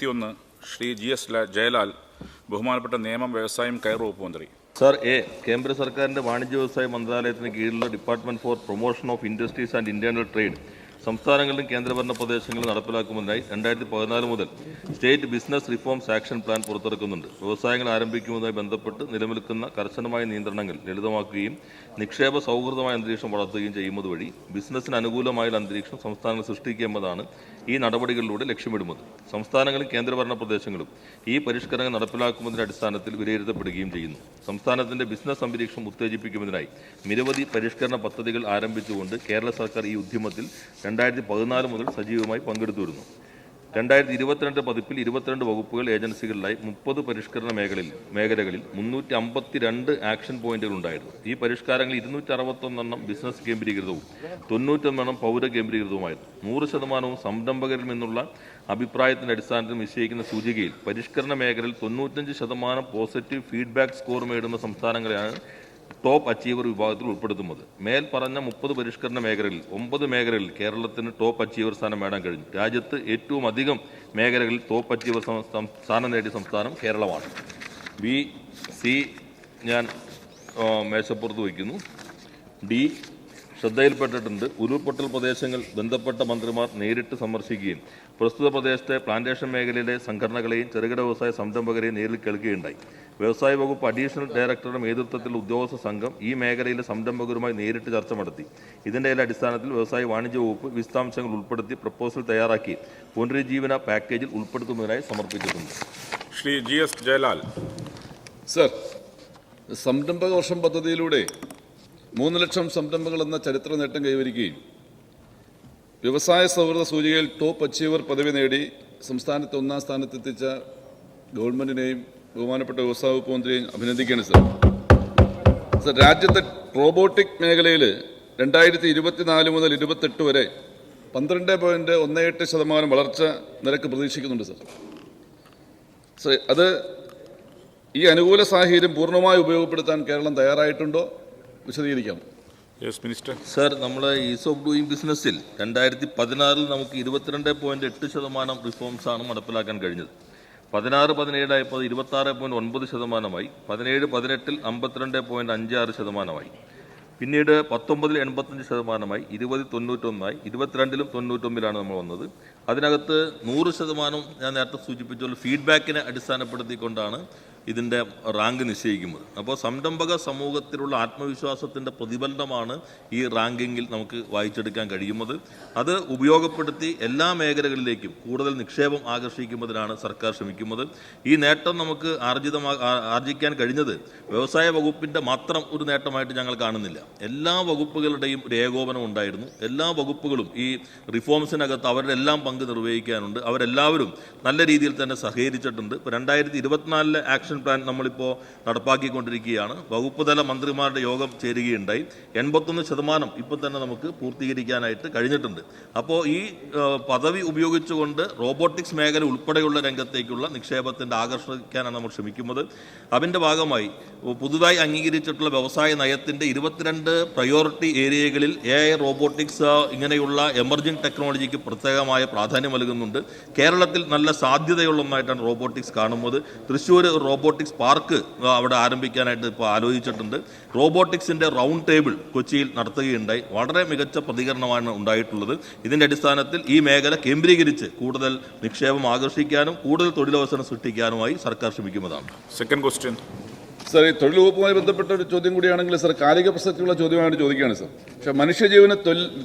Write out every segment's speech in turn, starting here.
ഇരുപത്തിയൊന്ന് Shri G S Jayalal ബഹുമാനപ്പെട്ട നിയമം വ്യവസായം കയർ വകുപ്പ് മന്ത്രി. സർ എ കേന്ദ്ര സർക്കാരിന്റെ വാണിജ്യ വ്യവസായ മന്ത്രാലയത്തിന് കീഴിലുള്ള department for promotion of industries and internal trade സംസ്ഥാനങ്ങളിലും കേന്ദ്രഭരണ പ്രദേശങ്ങളിലും നടപ്പിലാക്കുന്നതിനായി രണ്ടായിരത്തി പതിനാല് മുതൽ state business reforms action plan പുറത്തിറക്കുന്നുണ്ട്. വ്യവസായങ്ങൾ ആരംഭിക്കുന്നതുമായി ബന്ധപ്പെട്ട് നിലനിൽക്കുന്ന കർശനമായ നിയന്ത്രണങ്ങൾ ലളിതമാക്കുകയും നിക്ഷേപ സൗഹൃദമായ അന്തരീക്ഷം വളർത്തുകയും ചെയ്യുന്നത് വഴി ബിസിനസ്സിന് അനുകൂലമായ അന്തരീക്ഷം സംസ്ഥാനങ്ങൾ സൃഷ്ടിക്കുക എന്നതാണ് ഈ നടപടികളിലൂടെ ലക്ഷ്യമിടുന്നത്. സംസ്ഥാനങ്ങളും കേന്ദ്രഭരണ പ്രദേശങ്ങളും ഈ പരിഷ്കരണങ്ങൾ നടപ്പിലാക്കുന്നതിന്റെ അടിസ്ഥാനത്തിൽ വിലയിരുത്തപ്പെടുകയും ചെയ്യുന്നു. സംസ്ഥാനത്തിന്റെ ബിസിനസ് അന്തരീക്ഷം ഉത്തേജിപ്പിക്കുന്നതിനായി നിരവധി പരിഷ്കരണ പദ്ധതികൾ ആരംഭിച്ചുകൊണ്ട് കേരള സർക്കാർ ഈ ഉദ്യമത്തിൽ രണ്ടായിരത്തി മുതൽ സജീവമായി പങ്കെടുത്തു വരുന്നു രണ്ടായിരത്തി ഇരുപത്തിരണ്ട് പതിപ്പിൽ ഇരുപത്തിരണ്ട് വകുപ്പുകൾ ഏജൻസികളിലായി മുപ്പത് പരിഷ്കരണ മേഖലയിൽ മേഖലകളിൽ മുന്നൂറ്റി അമ്പത്തിരണ്ട് ആക്ഷൻ പോയിന്റുകൾ ഉണ്ടായിരുന്നു. ഈ പരിഷ്കാരങ്ങൾ ഇരുന്നൂറ്റി അറുപത്തൊന്നെണ്ണം ബിസിനസ് കേന്ദ്രീകൃതവും തൊണ്ണൂറ്റൊന്നെണ്ണം പൗര കേന്ദ്രീകൃതവുമായിരുന്നു. നൂറ് ശതമാനവും സംരംഭകരിൽ നിന്നുള്ള അഭിപ്രായത്തിന്റെ അടിസ്ഥാനത്തിൽ നിശ്ചയിക്കുന്ന സൂചികയിൽ പരിഷ്കരണ മേഖലയിൽ തൊണ്ണൂറ്റഞ്ച് ശതമാനം പോസിറ്റീവ് ഫീഡ്ബാക്ക് സ്കോർ നേടുന്ന സംസ്ഥാനങ്ങളെയാണ് ടോപ്പ് അച്ചീവർ വിഭാഗത്തിൽ ഉൾപ്പെടുത്തുന്നത്. മേൽ പറഞ്ഞ മുപ്പത് പരിഷ്കരണ മേഖലകളിൽ ഒമ്പത് മേഖലകളിൽ കേരളത്തിന് ടോപ്പ് അച്ചീവർ സ്ഥാനം നേടാൻ കഴിഞ്ഞു. രാജ്യത്ത് ഏറ്റവും അധികം മേഖലകളിൽ ടോപ്പ് അച്ചീവർ സ്ഥാനം നേടിയ സംസ്ഥാനം കേരളമാണ്. ബി സി ഞാൻ മേശപ്പുറത്ത് വയ്ക്കുന്നു. ഡി ശ്രദ്ധയിൽപ്പെട്ടിട്ടുണ്ട്. ഉരുൾപൊട്ടൽ പ്രദേശങ്ങൾ ബന്ധപ്പെട്ട മന്ത്രിമാർ നേരിട്ട് സന്ദർശിക്കുകയും പ്രസ്തുത പ്രദേശത്തെ പ്ലാന്റേഷൻ മേഖലയിലെ സംഘടനകളെയും ചെറുകിട വ്യവസായ സംരംഭകരെയും നേരിൽ കേൾക്കുകയുണ്ടായി. വ്യവസായ വകുപ്പ് അഡീഷണൽ ഡയറക്ടറുടെ നേതൃത്വത്തിൽ ഉദ്യോഗസ്ഥ സംഘം ഈ മേഖലയിലെ സംരംഭകരുമായി നേരിട്ട് ചർച്ച നടത്തി. ഇതിന്റെ അടിസ്ഥാനത്തിൽ വ്യവസായ വാണിജ്യ വകുപ്പ് വിശദാംശങ്ങൾ ഉൾപ്പെടുത്തി പ്രപ്പോസൽ തയ്യാറാക്കി പുനരുജ്ജീവന പാക്കേജിൽ ഉൾപ്പെടുത്തുന്നതിനായി സമർപ്പിച്ചിട്ടുണ്ട്. Shri G S Jayalal. Sir സംരംഭക വർഷം പദ്ധതിയിലൂടെ മൂന്ന് ലക്ഷം സംരംഭങ്ങൾ എന്ന ചരിത്ര നേട്ടം കൈവരിക്കുകയും വ്യവസായ സൗഹൃദ സൂചികയിൽ ടോപ്പ് അച്ചീവർ പദവി നേടി സംസ്ഥാനത്ത് ഒന്നാം സ്ഥാനത്തെത്തിച്ച ഗവൺമെന്റിനെയും ബഹുമാനപ്പെട്ട വ്യവസായ വകുപ്പ് മന്ത്രിയെയും അഭിനന്ദിക്കുകയാണ് സർ. സർ രാജ്യത്തെ റോബോട്ടിക് മേഖലയിൽ രണ്ടായിരത്തി ഇരുപത്തിനാല് മുതൽ ഇരുപത്തെട്ട് വരെ പന്ത്രണ്ട് പോയിന്റ് ഒന്ന് എട്ട് ശതമാനം വളർച്ച നിരക്ക് പ്രതീക്ഷിക്കുന്നുണ്ട് സർ. സർ അത് ഈ അനുകൂല സാഹചര്യം പൂർണമായി ഉപയോഗപ്പെടുത്താൻ കേരളം തയ്യാറായിട്ടുണ്ടോ? വിശദീകരിക്കാം. യെസ് മിനിസ്റ്റർ സർ നമ്മൾ ഈസ് ഓഫ് ഡൂയിങ് ബിസിനസ്സിൽ രണ്ടായിരത്തി പതിനാറിൽ നമുക്ക് ഇരുപത്തിരണ്ട് പോയിന്റ് എട്ട് ശതമാനം റിഫോംസാണ് ആണ് നടപ്പിലാക്കാൻ കഴിഞ്ഞത്. പതിനാറ് പതിനേഴായപ്പോൾ ഇരുപത്തി ആറ് പോയിന്റ് ഒൻപത് ശതമാനമായി. പതിനേഴ് പതിനെട്ടിൽ അമ്പത്തിരണ്ട് പോയിന്റ് അഞ്ച് ആറ് ശതമാനമായി. പിന്നീട് പത്തൊമ്പതിൽ എൺപത്തഞ്ച് ശതമാനമായി. ഇരുപതിൽ തൊണ്ണൂറ്റൊന്നായി. ഇരുപത്തിരണ്ടിലും തൊണ്ണൂറ്റൊമ്പതിലാണ് നമ്മൾ വന്നത്. അതിനകത്ത് നൂറ് ശതമാനം ഞാൻ നേരത്തെ സൂചിപ്പിച്ചുള്ള ഫീഡ്ബാക്കിനെ അടിസ്ഥാനപ്പെടുത്തിക്കൊണ്ടാണ് ഇതിന്റെ റാങ്ക് നിശ്ചയിക്കുന്നത്. അപ്പോൾ സംരംഭക സമൂഹത്തിലുള്ള ആത്മവിശ്വാസത്തിന്റെ പ്രതിഫലനമാണ് ഈ റാങ്കിങ്ങിൽ നമുക്ക് വായിച്ചെടുക്കാൻ കഴിയുന്നത്. അത് ഉപയോഗപ്പെടുത്തി എല്ലാ മേഖലകളിലേക്കും കൂടുതൽ നിക്ഷേപം ആകർഷിക്കുന്നതിനാണ് സർക്കാർ ശ്രമിക്കുന്നത്. ഈ നേട്ടം നമുക്ക് ആർജിതമാ ആർജിക്കാൻ കഴിഞ്ഞത് വ്യവസായ വകുപ്പിന്റെ മാത്രം ഒരു നേട്ടമായിട്ട് ഞങ്ങൾ കാണുന്നില്ല. എല്ലാ വകുപ്പുകളുടെയും ഒരു ഏകോപനം ഉണ്ടായിരുന്നു. എല്ലാ വകുപ്പുകളും ഈ റിഫോംസിനകത്ത് അവരുടെ എല്ലാം പങ്ക് നിർവഹിക്കാനുണ്ട്. അവരെല്ലാവരും നല്ല രീതിയിൽ തന്നെ സഹകരിച്ചിട്ടുണ്ട്. ഇപ്പോൾ രണ്ടായിരത്തി ഇരുപത്തിനാലിലെ ആക്ഷൻ പ്ലാൻ നമ്മളിപ്പോൾ നടപ്പാക്കിക്കൊണ്ടിരിക്കുകയാണ്. വകുപ്പ് തല മന്ത്രിമാരുടെ യോഗം ചേരുകയുണ്ടായി. എൺപത്തൊന്ന് ശതമാനം ഇപ്പം തന്നെ നമുക്ക് പൂർത്തീകരിക്കാനായിട്ട് കഴിഞ്ഞിട്ടുണ്ട്. അപ്പോൾ ഈ പദവി ഉപയോഗിച്ചുകൊണ്ട് റോബോട്ടിക്സ് മേഖല ഉൾപ്പെടെയുള്ള രംഗത്തേക്കുള്ള നിക്ഷേപത്തിന്റെ ആകർഷിക്കാനാണ് നമ്മൾ ശ്രമിക്കുന്നത്. അതിന്റെ ഭാഗമായി പുതുതായി അംഗീകരിച്ചിട്ടുള്ള വ്യവസായ നയത്തിന്റെ ഇരുപത്തിരണ്ട് പ്രയോറിറ്റി ഏരിയകളിൽ എ ഐ റോബോട്ടിക്സ് ഇങ്ങനെയുള്ള എമർജിംഗ് ടെക്നോളജിക്ക് പ്രത്യേകമായ പ്രാധാന്യം നൽകുന്നുണ്ട്. കേരളത്തിൽ നല്ല സാധ്യതയുള്ള ഒന്നായിട്ടാണ് റോബോട്ടിക്സ് കാണുന്നത്. തൃശ്ശൂർ റോബോട്ടിക്സ് പാർക്ക് അവിടെ ആരംഭിക്കാനായിട്ട് ഇപ്പോൾ ആലോചിച്ചിട്ടുണ്ട്. റോബോട്ടിക്സിന്റെ റൗണ്ട് ടേബിൾ കൊച്ചിയിൽ നടത്തുകയുണ്ടായി. വളരെ മികച്ച പ്രതികരണമാണ് ഉണ്ടായിട്ടുള്ളത്. ഇതിന്റെ അടിസ്ഥാനത്തിൽ ഈ മേഖല കേന്ദ്രീകരിച്ച് കൂടുതൽ നിക്ഷേപം ആകർഷിക്കാനും കൂടുതൽ തൊഴിലവസരം സൃഷ്ടിക്കാനുമായി സർക്കാർ ശ്രമിക്കുന്നതാണ്. സെക്കൻഡ് ക്വസ്റ്റ്യൻ സർ ഈ തൊഴിൽ വകുപ്പുമായി ബന്ധപ്പെട്ട ഒരു ചോദ്യം കൂടിയാണെങ്കിൽ സർ കാലിക പ്രസക്തിയുള്ള ചോദ്യമായിട്ട് ചോദിക്കുകയാണ് സർ. പക്ഷേ മനുഷ്യജീവന്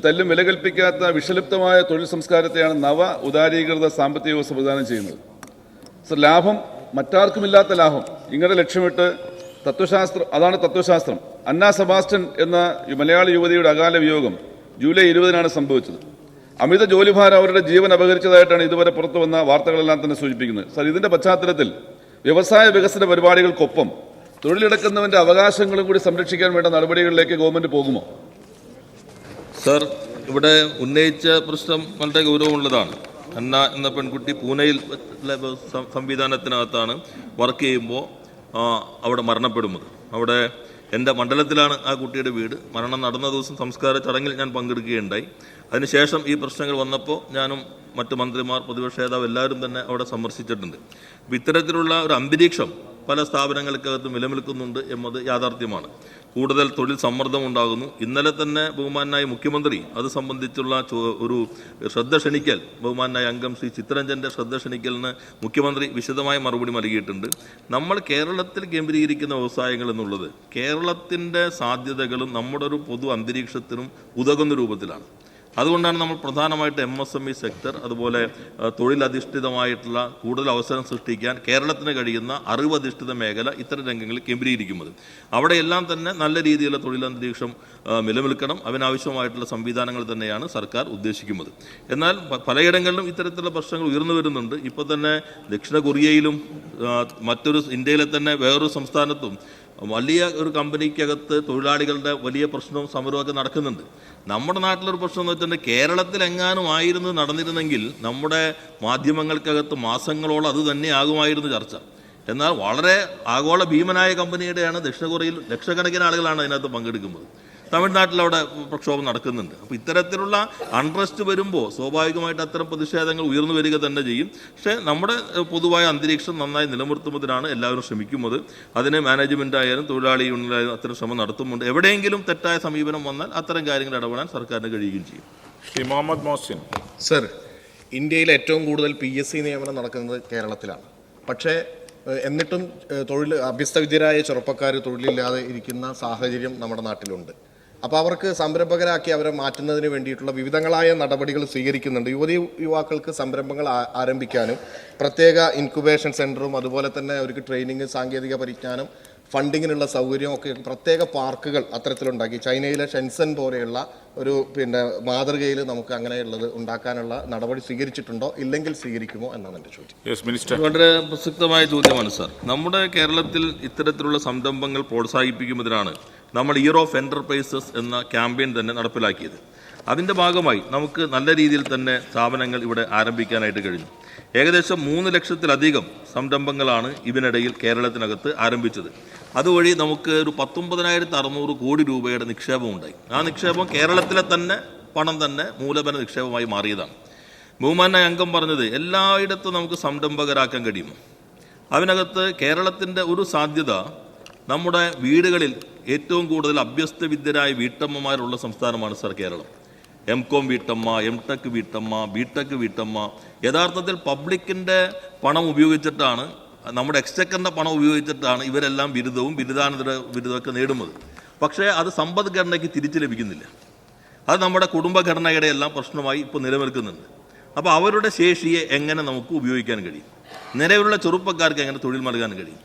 തല്ലും വില കൽപ്പിക്കാത്ത വിഷലിപ്തമായ തൊഴിൽ സംസ്കാരത്തെയാണ് നവ ഉദാരീകൃത സാമ്പത്തിക വ്യവസ്ഥ പ്രദാനം ചെയ്യുന്നത്. സർ ലാഭം മറ്റാർക്കുമില്ലാത്ത ലാഭം. ഇങ്ങനെ ലക്ഷ്യമിട്ട് തത്വശാസ്ത്രം അതാണ് തത്വശാസ്ത്രം. അന്ന സെബാസ്റ്റ്യൻ എന്ന മലയാളി യുവതിയുടെ അകാല വിയോഗം ജൂലൈ ഇരുപതിനാണ് സംഭവിച്ചത്. അമിത ജോലിഭാരം അവരുടെ ജീവൻ അപഹരിച്ചതായിട്ടാണ് ഇതുവരെ പുറത്തു വന്ന വാർത്തകളെല്ലാം തന്നെ സൂചിപ്പിക്കുന്നത്. സർ ഇതിന്റെ പശ്ചാത്തലത്തിൽ വ്യവസായ വികസന പരിപാടികൾക്കൊപ്പം തൊഴിലെടുക്കുന്നവന്റെ അവകാശങ്ങളും കൂടി സംരക്ഷിക്കാൻ വേണ്ട നടപടികളിലേക്ക് ഗവൺമെന്റ് പോകുമോ? സർ ഇവിടെ ഉന്നയിച്ച പ്രശ്നം വളരെ ഗൗരവമുള്ളതാണ്. അന്ന എന്ന പെൺകുട്ടി പൂനെയിൽ സംവിധാനത്തിനകത്താണ് വർക്ക് ചെയ്യുമ്പോൾ അവിടെ മരണപ്പെടുന്നത്. അവിടെ എന്റെ മണ്ഡലത്തിലാണ് ആ കുട്ടിയുടെ വീട്. മരണം നടന്ന ദിവസം സംസ്കാര ചടങ്ങിൽ ഞാൻ പങ്കെടുക്കുകയുണ്ടായി. അതിനുശേഷം ഈ പ്രശ്നങ്ങൾ വന്നപ്പോൾ ഞാനും മറ്റ് മന്ത്രിമാർ പ്രതിപക്ഷ നേതാവ് എല്ലാവരും തന്നെ അവിടെ സന്ദർശിച്ചിട്ടുണ്ട്. ഇത്തരത്തിലുള്ള ഒരു അന്തരീക്ഷം പല സ്ഥാപനങ്ങൾക്കകത്തും നിലനിൽക്കുന്നുണ്ട് എന്നത് യാഥാർത്ഥ്യമാണ്. കൂടുതൽ തൊഴിൽ സമ്മർദ്ദം ഉണ്ടാകുന്നു. ഇന്നലെ തന്നെ ബഹുമാനായ മുഖ്യമന്ത്രി അത് സംബന്ധിച്ചുള്ള ഒരു ശ്രദ്ധ ക്ഷണിക്കൽ ബഹുമാനായ അംഗം ശ്രീ ചിത്രരഞ്ജന്റെ ശ്രദ്ധ ക്ഷണിക്കലിന് മുഖ്യമന്ത്രി വിശദമായ മറുപടി നൽകിയിട്ടുണ്ട്. നമ്മൾ കേരളത്തിൽ കേന്ദ്രീകരിക്കുന്ന വ്യവസായങ്ങൾ എന്നുള്ളത് കേരളത്തിന്റെ സാധ്യതകളും നമ്മുടെ ഒരു പൊതു അന്തരീക്ഷത്തിനും ഉതകുന്ന രൂപത്തിലാണ്. അതുകൊണ്ടാണ് നമ്മൾ പ്രധാനമായിട്ട് M S M E sector അതുപോലെ തൊഴിലധിഷ്ഠിതമായിട്ടുള്ള കൂടുതൽ അവസരം സൃഷ്ടിക്കാൻ കേരളത്തിന് കഴിയുന്ന അറിവധിഷ്ഠിത മേഖല ഇത്തരം രംഗങ്ങളിൽ കേന്ദ്രീകരിക്കുന്നത്. അവിടെയെല്ലാം തന്നെ നല്ല രീതിയിലുള്ള തൊഴിലന്തരീക്ഷം നിലനിൽക്കണം. അതിനാവശ്യമായിട്ടുള്ള സംവിധാനങ്ങൾ തന്നെയാണ് സർക്കാർ ഉദ്ദേശിക്കുന്നത്. എന്നാൽ പലയിടങ്ങളിലും ഇത്തരത്തിലുള്ള പ്രശ്നങ്ങൾ ഉയർന്നു വരുന്നുണ്ട്. ഇപ്പോൾ തന്നെ ദക്ഷിണ കൊറിയയിലും മറ്റൊരു ഇന്ത്യയിലെ തന്നെ വേറൊരു സംസ്ഥാനത്തും വലിയ ഒരു കമ്പനിക്കകത്ത് തൊഴിലാളികളുടെ വലിയ പ്രശ്നവും സമരമൊക്കെ നടക്കുന്നുണ്ട്. നമ്മുടെ നാട്ടിലൊരു പ്രശ്നം എന്ന് വെച്ചിട്ടുണ്ടെങ്കിൽ കേരളത്തിൽ എങ്ങാനും ആയിരുന്നു നടന്നിരുന്നെങ്കിൽ നമ്മുടെ മാധ്യമങ്ങൾക്കകത്ത് മാസങ്ങളോളം അത് തന്നെ ആകുമായിരുന്നു ചർച്ച. എന്നാൽ വളരെ ആഗോള ഭീമനായ കമ്പനിയുടെയാണ് ദക്ഷിണ കൊറിയയിൽ ലക്ഷക്കണക്കിന് ആളുകളാണ് അതിനകത്ത് പങ്കെടുക്കുന്നത്. തമിഴ്നാട്ടിൽ അവിടെ പ്രക്ഷോഭം നടക്കുന്നുണ്ട്. അപ്പോൾ ഇത്തരത്തിലുള്ള അൺട്രസ്റ്റ് വരുമ്പോൾ സ്വാഭാവികമായിട്ട് അത്തരം പ്രതിഷേധങ്ങൾ ഉയർന്നു വരിക തന്നെ ചെയ്യും. പക്ഷേ നമ്മുടെ പൊതുവായ അന്തരീക്ഷം നന്നായി നിലനിർത്തുന്നതിനാണ് എല്ലാവരും ശ്രമിക്കുന്നത്. അതിനെ മാനേജ്മെന്റ് ആയാലും തൊഴിലാളി യൂണിയനായാലും അത്തരം ശ്രമം നടത്തുന്നുണ്ട്. എവിടെയെങ്കിലും തെറ്റായ സമീപനം വന്നാൽ അത്തരം കാര്യങ്ങൾ ഇടപെടാൻ സർക്കാരിന് കഴിയുകയും ചെയ്യും. ശ്രീ മുഹമ്മദ് മോസിൻ സർ ഇന്ത്യയിൽ ഏറ്റവും കൂടുതൽ പി എസ് സി നിയമനം നടക്കുന്നത് കേരളത്തിലാണ്. പക്ഷേ എന്നിട്ടും തൊഴിൽ അഭ്യസ്തവിദ്യരായ ചെറുപ്പക്കാർ തൊഴിലില്ലാതെ ഇരിക്കുന്ന സാഹചര്യം നമ്മുടെ നാട്ടിലുണ്ട്. അപ്പോൾ അവർക്ക് സംരംഭകരാക്കി അവരെ മാറ്റുന്നതിന് വേണ്ടിയിട്ടുള്ള വിവിധങ്ങളായ നടപടികൾ സ്വീകരിക്കുന്നുണ്ട്. യുവതി യുവാക്കൾക്ക് സംരംഭങ്ങൾ ആരംഭിക്കാനും പ്രത്യേക ഇൻക്യുബേഷൻ സെന്ററും അതുപോലെ തന്നെ അവർക്ക് ട്രെയിനിങ് സാങ്കേതിക പരിജ്ഞാനം ഫണ്ടിങ്ങിനുള്ള സൗകര്യം ഒക്കെ പ്രത്യേക പാർക്കുകൾ അത്തരത്തിലുണ്ടാക്കി. ചൈനയിലെ ഷെൻസൻ പോലെയുള്ള ഒരു പിന്നെ മാതൃകയിൽ നമുക്ക് അങ്ങനെയുള്ളത് ഉണ്ടാക്കാനുള്ള നടപടി സ്വീകരിച്ചിട്ടുണ്ടോ? ഇല്ലെങ്കിൽ സ്വീകരിക്കുമോ എന്നാണ് എന്റെ ചോദ്യം. യെസ് മിനിസ്റ്റർ വളരെ പ്രസക്തമായ ചോദ്യമാണ് സാർ നമ്മുടെ കേരളത്തിൽ ഇത്തരത്തിലുള്ള സംരംഭങ്ങൾ പ്രോത്സാഹിപ്പിക്കുന്നതിനാണ് നമ്മൾ ഇയർ ഓഫ് എന്റർപ്രൈസസ് എന്ന ക്യാമ്പയിൻ തന്നെ നടപ്പിലാക്കിയത്. അതിന്റെ ഭാഗമായി നമുക്ക് നല്ല രീതിയിൽ തന്നെ സ്ഥാപനങ്ങൾ ഇവിടെ ആരംഭിക്കാനായിട്ട് കഴിഞ്ഞു. ഏകദേശം മൂന്ന് ലക്ഷത്തിലധികം സംരംഭങ്ങളാണ് ഇതിനിടയിൽ കേരളത്തിനകത്ത് ആരംഭിച്ചത്. അതുവഴി നമുക്ക് ഒരു പത്തൊമ്പതിനായിരത്തി അറുന്നൂറ് കോടി രൂപയുടെ നിക്ഷേപം ഉണ്ടായി. ആ നിക്ഷേപം കേരളത്തിലെ തന്നെ പണം തന്നെ മൂലധന നിക്ഷേപമായി മാറിയതാണ്. ബഹുമാനായ അംഗം പറഞ്ഞത് എല്ലായിടത്തും നമുക്ക് സംരംഭകരാക്കാൻ കഴിയും അതിനകത്ത് കേരളത്തിന്റെ ഒരു സാധ്യത നമ്മുടെ വീടുകളിൽ ഏറ്റവും കൂടുതൽ അഭ്യസ്തവിദ്യരായ വീട്ടമ്മമാരുള്ള സംസ്ഥാനമാണ് സർ കേരളം. എം കോം വീട്ടമ്മ എം ടെക് വീട്ടമ്മ ബി ടെക് വീട്ടമ്മ. യഥാർത്ഥത്തിൽ പബ്ലിക്കിന്റെ പണം ഉപയോഗിച്ചിട്ടാണ് നമ്മുടെ എക്സ്ചക്കറിന്റെ പണം ഉപയോഗിച്ചിട്ടാണ് ഇവരെല്ലാം ബിരുദവും ബിരുദാനന്തര ബിരുദമൊക്കെ നേടുന്നത്. പക്ഷേ അത് സമ്പദ്ഘടനയ്ക്ക് തിരിച്ചു ലഭിക്കുന്നില്ല. അത് നമ്മുടെ കുടുംബഘടനയുടെ എല്ലാം പ്രശ്നമായി ഇപ്പോൾ നിലനിൽക്കുന്നുണ്ട്. അപ്പോൾ അവരുടെ ശേഷിയെ എങ്ങനെ നമുക്ക് ഉപയോഗിക്കാൻ കഴിയും? നിലവിലുള്ള ചെറുപ്പക്കാർക്ക് എങ്ങനെ തൊഴിൽ നൽകാൻ കഴിയും?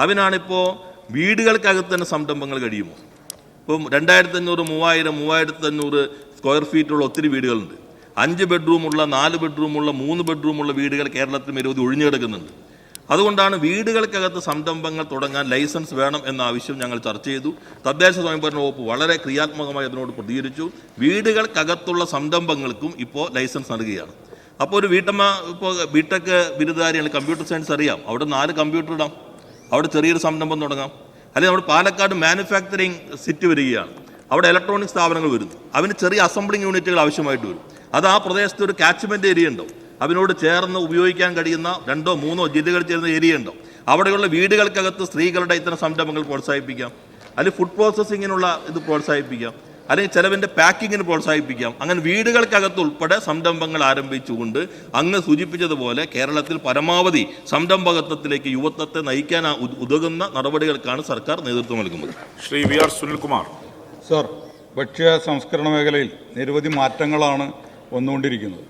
അതിനാണിപ്പോൾ വീടുകൾക്കകത്ത് തന്നെ സംരംഭങ്ങൾ കഴിയുമോ? ഇപ്പം രണ്ടായിരത്തി അഞ്ഞൂറ് മൂവായിരം മൂവായിരത്തി അഞ്ഞൂറ് സ്ക്വയർ ഫീറ്റുള്ള ഒത്തിരി വീടുകളുണ്ട്. അഞ്ച് ബെഡ്റൂമുള്ള നാല് ബെഡ്റൂമുള്ള മൂന്ന് ബെഡ്റൂമുള്ള വീടുകൾ കേരളത്തിൽ നിരവധി ഒഴിഞ്ഞു കിടക്കുന്നുണ്ട്. അതുകൊണ്ടാണ് വീടുകൾക്കകത്ത് സംരംഭങ്ങൾ തുടങ്ങാൻ ലൈസൻസ് വേണം എന്ന ആവശ്യം ഞങ്ങൾ ചർച്ച ചെയ്തു. തദ്ദേശ സ്വയംഭരണ വകുപ്പ് വളരെ ക്രിയാത്മകമായി അതിനോട് പ്രതികരിച്ചു. വീടുകൾക്കകത്തുള്ള സംരംഭങ്ങൾക്കും ഇപ്പോൾ ലൈസൻസ് നൽകുകയാണ്. അപ്പോൾ ഒരു വീട്ടമ്മ ഇപ്പോൾ ബിടെക് ബിരുദധാരിയാണ് കമ്പ്യൂട്ടർ സയൻസ് അറിയാം. അവിടെ നാല് കമ്പ്യൂട്ടർ ഇടാം. അവിടെ ചെറിയൊരു സംരംഭം തുടങ്ങാം. അല്ലെങ്കിൽ നമ്മുടെ പാലക്കാട് മാനുഫാക്ചറിങ് സിറ്റി വരികയാണ്. അവിടെ ഇലക്ട്രോണിക് സ്ഥാപനങ്ങൾ വരുന്നു. അവന് ചെറിയ അസംബ്ലിംഗ് യൂണിറ്റുകൾ ആവശ്യമായിട്ട് വരും. അത് ആ പ്രദേശത്ത് ഒരു കാച്ച്മെന്റ് ഏരിയ ഉണ്ടാവും. അതിനോട് ചേർന്ന് ഉപയോഗിക്കാൻ കഴിയുന്ന രണ്ടോ മൂന്നോ ജില്ലകൾ ചേർന്ന ഏരിയ ഉണ്ടാവും. അവിടെയുള്ള വീടുകൾക്കകത്ത് സ്ത്രീകളുടെ ഇത്തരം സംരംഭങ്ങൾ പ്രോത്സാഹിപ്പിക്കാം. അല്ലെങ്കിൽ ഫുഡ് പ്രോസസ്സിങ്ങിനുള്ള ഇത് പ്രോത്സാഹിപ്പിക്കാം. അല്ലെങ്കിൽ ചിലവിന്റെ പാക്കിങ്ങിന് പ്രോത്സാഹിപ്പിക്കാം. അങ്ങനെ വീടുകൾക്കകത്ത് ഉൾപ്പെടെ സംരംഭങ്ങൾ ആരംഭിച്ചുകൊണ്ട് അങ്ങ് സൂചിപ്പിച്ചതുപോലെ കേരളത്തിൽ പരമാവധി സംരംഭകത്വത്തിലേക്ക് യുവത്വത്തെ നയിക്കാൻ ഉതകുന്ന നടപടികൾക്കാണ് സർക്കാർ നേതൃത്വം നൽകുന്നത്. Shri V R Sunilkumar. Sir ഭക്ഷ്യ സംസ്കരണ മേഖലയിൽ നിരവധി മാറ്റങ്ങളാണ് വന്നുകൊണ്ടിരിക്കുന്നത്.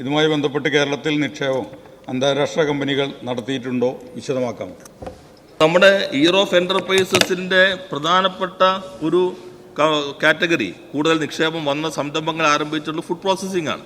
ഇതുമായി ബന്ധപ്പെട്ട് കേരളത്തിൽ നിക്ഷേപം അന്താരാഷ്ട്ര കമ്പനികൾ നടത്തിയിട്ടുണ്ടോ വിശദമാക്കാം. നമ്മുടെ ഇയർ ഓഫ് എന്റർപ്രൈസസിന്റെ പ്രധാനപ്പെട്ട ഒരു കാറ്റഗറി കൂടുതൽ നിക്ഷേപം വന്ന സംരംഭങ്ങൾ ആരംഭിച്ചിട്ടുള്ള ഫുഡ് പ്രോസസ്സിംഗ് ആണ്.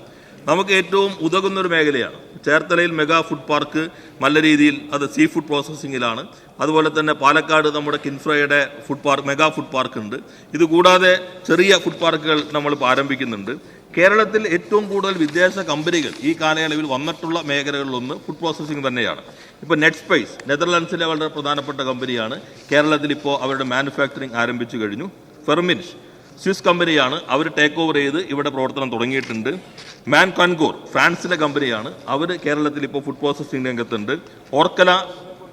നമുക്ക് ഏറ്റവും ഉതകുന്ന ഒരു മേഖലയാണ്. ചേർത്തലയിൽ മെഗാ ഫുഡ് പാർക്ക് നല്ല രീതിയിൽ അത് സീ ഫുഡ് പ്രോസസ്സിങ്ങിലാണ് അതുപോലെ തന്നെ പാലക്കാട് നമ്മുടെ കിൻഫ്രയുടെ food park mega food park ഉണ്ട്. ഇതുകൂടാതെ ചെറിയ ഫുഡ് പാർക്കുകൾ നമ്മൾ ആരംഭിക്കുന്നുണ്ട്. കേരളത്തിൽ ഏറ്റവും കൂടുതൽ വിദേശ കമ്പനികൾ ഈ കാലയളവിൽ വന്നിട്ടുള്ള മേഖലകളിലൊന്ന് ഫുഡ് പ്രോസസ്സിംഗ് തന്നെയാണ്. ഇപ്പോൾ നെറ്റ് സ്പേസ് നെതർലാൻഡ്സിലെ വളരെ പ്രധാനപ്പെട്ട കമ്പനിയാണ്. കേരളത്തിൽ ഇപ്പോൾ അവരുടെ മാനുഫാക്ചറിങ് ആരംഭിച്ചു കഴിഞ്ഞു. ഫെർമിൻസ് സ്വിസ് കമ്പനിയാണ് അവർ ടേക്ക് ഓവർ ചെയ്ത് ഇവിടെ പ്രവർത്തനം തുടങ്ങിയിട്ടുണ്ട്. മാൻ കൺകോർ ഫ്രാൻസിലെ കമ്പനിയാണ്. അവർ കേരളത്തിൽ ഇപ്പോൾ ഫുഡ് പ്രോസസ്സിംഗ് രംഗത്തുണ്ട്. ഓർക്കല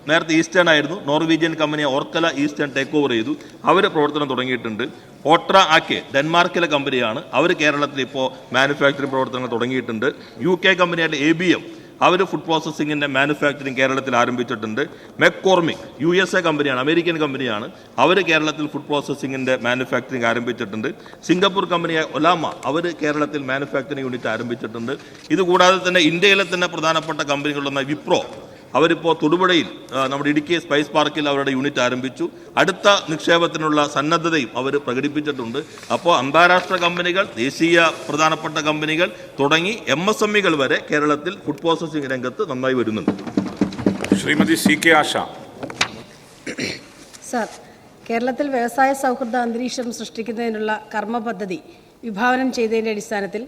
നേരത്തെ ഈസ്റ്റേൺ ആയിരുന്നു. Norwegian company Orkla Eastern take over ചെയ്തു. അവർ പ്രവർത്തനം തുടങ്ങിയിട്ടുണ്ട്. ഓട്ര ആക്കെ ഡെൻമാർക്കിലെ കമ്പനിയാണ്. അവർ കേരളത്തിൽ ഇപ്പോൾ മാനുഫാക്ചറിംഗ് പ്രവർത്തനങ്ങൾ തുടങ്ങിയിട്ടുണ്ട്. യു കെ കമ്പനിയായിട്ട് എ ബി എം അവർ ഫുഡ് പ്രോസസ്സിങ്ങിന്റെ മാനുഫാക്ചറിങ് കേരളത്തിൽ ആരംഭിച്ചിട്ടുണ്ട്. മെക്കോർമിക് യു എസ് എ കമ്പനിയാണ് അമേരിക്കൻ കമ്പനിയാണ്. അവർ കേരളത്തിൽ ഫുഡ് പ്രോസസ്സിങ്ങിന്റെ മാനുഫാക്ചറിങ് ആരംഭിച്ചിട്ടുണ്ട്. സിംഗപ്പൂർ കമ്പനിയായ ഒലാമ അവർ കേരളത്തിൽ മാനുഫാക്ചറിങ് യൂണിറ്റ് ആരംഭിച്ചിട്ടുണ്ട്. ഇതുകൂടാതെ തന്നെ ഇന്ത്യയിലെ തന്നെ പ്രധാനപ്പെട്ട കമ്പനികളൊന്ന വിപ്രോ. അവരിപ്പോൾ തൊടുപുഴയിൽ നമ്മുടെ ഇടുക്കി സ്പൈസ് പാർക്കിൽ അവരുടെ യൂണിറ്റ് ആരംഭിച്ചു. അടുത്ത നിക്ഷേപത്തിനുള്ള സന്നദ്ധതയും അവർ പ്രകടിപ്പിച്ചിട്ടുണ്ട്. അപ്പോൾ അന്താരാഷ്ട്ര കമ്പനികൾ ദേശീയ പ്രധാനപ്പെട്ട കമ്പനികൾ തുടങ്ങി എം എസ് എം ഇകൾ വരെ കേരളത്തിൽ ഫുഡ് പ്രോസസ്സിംഗ് രംഗത്ത് നന്നായി വരുന്നുണ്ട്. Shrimathi C K Asha. Sir കേരളത്തിൽ വ്യവസായ സൗഹൃദ അന്തരീക്ഷം സൃഷ്ടിക്കുന്നതിനുള്ള കർമ്മ പദ്ധതി വിഭാവനം ചെയ്തതിന്റെ അടിസ്ഥാനത്തിൽ